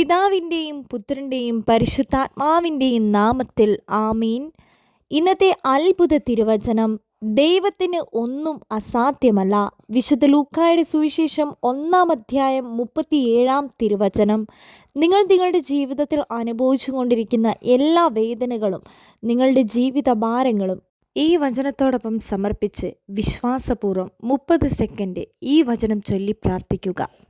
പിതാവിന്റെയും പുത്രന്റെയും പരിശുദ്ധാത്മാവിന്റെയും നാമത്തിൽ ആമീൻ. ഇന്നത്തെ അത്ഭുത തിരുവചനം ദൈവത്തിന് ഒന്നും അസാധ്യമല്ല. വിശുദ്ധ ലൂക്കായുടെ സുവിശേഷം ഒന്നാം അധ്യായം മുപ്പത്തിയേഴാം തിരുവചനം. നിങ്ങൾ നിങ്ങളുടെ ജീവിതത്തിൽ അനുഭവിച്ചു കൊണ്ടിരിക്കുന്ന എല്ലാ വേദനകളും നിങ്ങളുടെ ജീവിത ഭാരങ്ങളും ഈ വചനത്തോടൊപ്പം സമർപ്പിച്ച് വിശ്വാസപൂർവം മുപ്പത് സെക്കൻഡ് ഈ വചനം ചൊല്ലി പ്രാർത്ഥിക്കുക.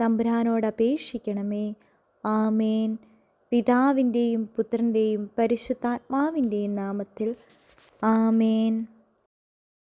തമ്പുരാനോട് അപേക്ഷിക്കണമേ ആമേൻ. പിതാവിന്റെയും പുത്രന്റെയും പരിശുദ്ധാത്മാവിന്റെയും നാമത്തിൽ ആമേൻ.